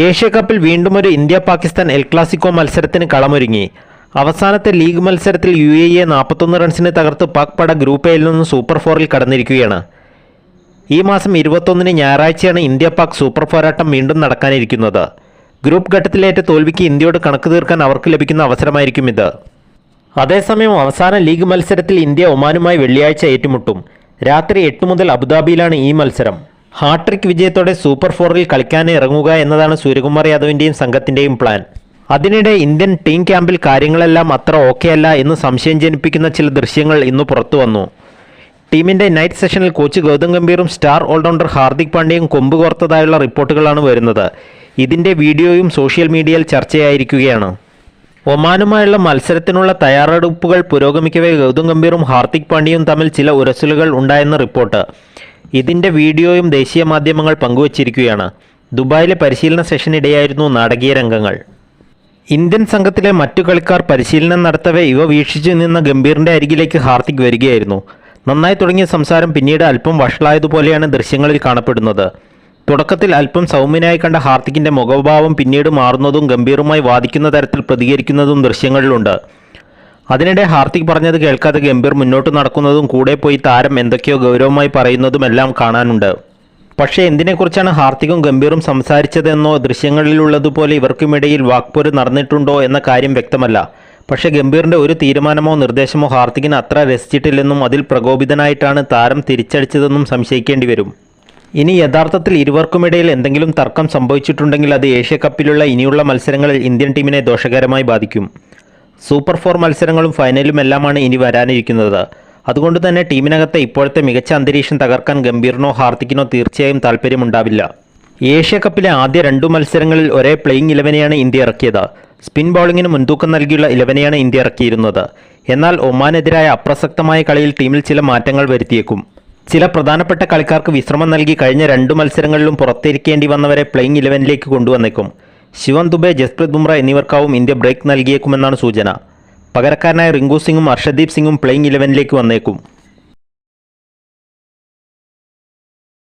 Asia കപ്പിൽ വീണ്ടും ഒരു ഇന്ത്യ പാകിസ്ഥാൻ എൽ ക്ലാസിക്കോ മത്സരത്തിന് കളമൊരുങ്ങി. അവസാനത്തെ ലീഗ് മത്സരത്തിൽ യു എ എ നാൽപ്പത്തൊന്ന് റൺസിന് തകർത്ത് പാക് പട ഗ്രൂപ്പ് എയിൽ നിന്ന് സൂപ്പർ ഫോറിൽ കടന്നിരിക്കുകയാണ്. ഈ മാസം ഇരുപത്തൊന്നിന് ഞായറാഴ്ചയാണ് ഇന്ത്യ പാക് സൂപ്പർ പോരാട്ടം വീണ്ടും നടക്കാനിരിക്കുന്നത്. ഗ്രൂപ്പ് ഘട്ടത്തിലേറ്റ തോൽവിക്ക് ഇന്ത്യയോട് കണക്ക് തീർക്കാൻ അവർക്ക് ലഭിക്കുന്ന അവസരമായിരിക്കും ഇത്. അതേസമയം അവസാന ലീഗ് മത്സരത്തിൽ ഇന്ത്യ ഒമാനുമായി വെള്ളിയാഴ്ച ഏറ്റുമുട്ടും. രാത്രി എട്ട് മുതൽ അബുദാബിയിലാണ് ഈ മത്സരം. ഹാട്രിക് വിജയത്തോടെ സൂപ്പർ ഫോറിൽ കളിക്കാൻ ഇറങ്ങുക എന്നതാണ് സൂര്യകുമാർ യാദവിന്റെയും സംഘത്തിന്റെയും പ്ലാൻ. അതിനിടെ ഇന്ത്യൻ ടീം ക്യാമ്പിൽ കാര്യങ്ങളെല്ലാം അത്ര ഓക്കെ അല്ല എന്ന് സംശയം ജനിപ്പിക്കുന്ന ചില ദൃശ്യങ്ങൾ ഇന്ന് പുറത്തു വന്നു. ടീമിന്റെ നൈറ്റ് സെഷനിൽ കോച്ച് ഗൗതം ഗംഭീറും സ്റ്റാർ ഓൾറൗണ്ടർ ഹാർദിക് പാണ്ഡ്യയും കൊമ്പ് കോർത്തതായുള്ള റിപ്പോർട്ടുകളാണ് വരുന്നത്. ഇതിന്റെ വീഡിയോയും സോഷ്യൽ മീഡിയയിൽ ചർച്ചയായിരിക്കുകയാണ്. ഒമാനുമായുള്ള മത്സരത്തിനുള്ള തയ്യാറെടുപ്പുകൾ പുരോഗമിക്കവേ ഗൗതം ഗംഭീറും ഹാർദിക് പാണ്ഡ്യയും തമ്മിൽ ചില ഉരസലുകൾ ഉണ്ടായെന്ന് റിപ്പോർട്ട്. ഇതിന്റെ വീഡിയോയും ദേശീയ മാധ്യമങ്ങൾ പങ്കുവച്ചിരിക്കുകയാണ്. ദുബായിലെ പരിശീലന സെഷനിടെയായിരുന്നു നാടകീയ രംഗങ്ങൾ. ഇന്ത്യൻ സംഘത്തിലെ മറ്റു കളിക്കാർ പരിശീലനം നടത്തവേ ഇവ വീക്ഷിച്ചു നിന്ന ഗംഭീറിന്റെ അരികിലേക്ക് ഹാർദിക് വരികയായിരുന്നു. നന്നായി തുടങ്ങിയ സംസാരം പിന്നീട് അല്പം വഷളായതുപോലെയാണ് ദൃശ്യങ്ങളിൽ കാണപ്പെടുന്നത്. തുടക്കത്തിൽ അല്പം സൗമ്യനായി കണ്ട ഹാർദിക്കിന്റെ മുഖഭാവം പിന്നീട് മാറുന്നതും ഗംഭീറുമായി വാദിക്കുന്ന തരത്തിൽ പ്രതികരിക്കുന്നതും ദൃശ്യങ്ങളിലുണ്ട്. അതിനിടെ ഹാർദിക് പറഞ്ഞത് കേൾക്കാതെ ഗംഭീർ മുന്നോട്ട് നടക്കുന്നതും കൂടെ പോയി താരം എന്തൊക്കെയോ ഗൗരവമായി പറയുന്നതുമെല്ലാം കാണാനുണ്ട്. പക്ഷേ എന്തിനെക്കുറിച്ചാണ് ഹാർദിക്കും ഗംഭീറും സംസാരിച്ചതെന്നോ ദൃശ്യങ്ങളിലുള്ളതുപോലെ ഇവർക്കുമിടയിൽ വാക്പോര് നടന്നിട്ടുണ്ടോ എന്ന കാര്യം വ്യക്തമല്ല. പക്ഷേ ഗംഭീറിന്റെ ഒരു തീരുമാനമോ നിർദ്ദേശമോ ഹാർദിക്കിന് അത്ര രസിച്ചിട്ടില്ലെന്നും അതിൽ പ്രകോപിതനായിട്ടാണ് താരം തിരിച്ചടിച്ചതെന്നും സംശയിക്കേണ്ടി വരും. ഇനി യഥാർത്ഥത്തിൽ ഇരുവർക്കുമിടയിൽ എന്തെങ്കിലും തർക്കം സംഭവിച്ചിട്ടുണ്ടെങ്കിൽ അത് ഏഷ്യ കപ്പിലുള്ള ഇനിയുള്ള മത്സരങ്ങളിൽ ഇന്ത്യൻ ടീമിനെ ദോഷകരമായി ബാധിക്കും. സൂപ്പർ ഫോർ മത്സരങ്ങളും ഫൈനലും എല്ലാമാണ് ഇനി വരാനിരിക്കുന്നത്. അതുകൊണ്ട് തന്നെ ടീമിനകത്തെ ഇപ്പോഴത്തെ മികച്ച അന്തരീക്ഷം തകർക്കാൻ ഗംഭീറിനോ ഹാർദിക്കിനോ തീർച്ചയായും താല്പര്യമുണ്ടാവില്ല ഏഷ്യ കപ്പിലെ ആദ്യ രണ്ടു മത്സരങ്ങളിൽ ഒരേ പ്ലേയിങ് ഇലവനെയാണ് ഇന്ത്യ ഇറക്കിയത്. സ്പിൻ ബൗളിങ്ങിന് മുൻതൂക്കം നൽകിയുള്ള ഇലവനെയാണ് ഇന്ത്യ ഇറക്കിയിരുന്നത്. എന്നാൽ ഒമാനെതിരായ അപ്രസക്തമായ കളിയിൽ ടീമിൽ ചില മാറ്റങ്ങൾ വരുത്തിയേക്കും. ചില പ്രധാനപ്പെട്ട കളിക്കാർക്ക് വിശ്രമം നൽകി കഴിഞ്ഞ രണ്ടു മത്സരങ്ങളിലും പുറത്തിരിക്കേണ്ടി വന്നവരെ പ്ലേയിങ് ഇലവനിലേക്ക് കൊണ്ടുവന്നേക്കും. ശിവൻ ദുബെ ജസ്പ്രീത് ബുംറ എന്നിവർക്കാവും ഇന്ത്യ ബ്രേക്ക് നൽകിയേക്കുമെന്നാണ് സൂചന. പകരക്കാരനായ റിങ്കു സിംഗും അർഷദീപ് സിംഗും പ്ലേയിങ് ഇലവനിലേക്ക് വന്നേക്കും.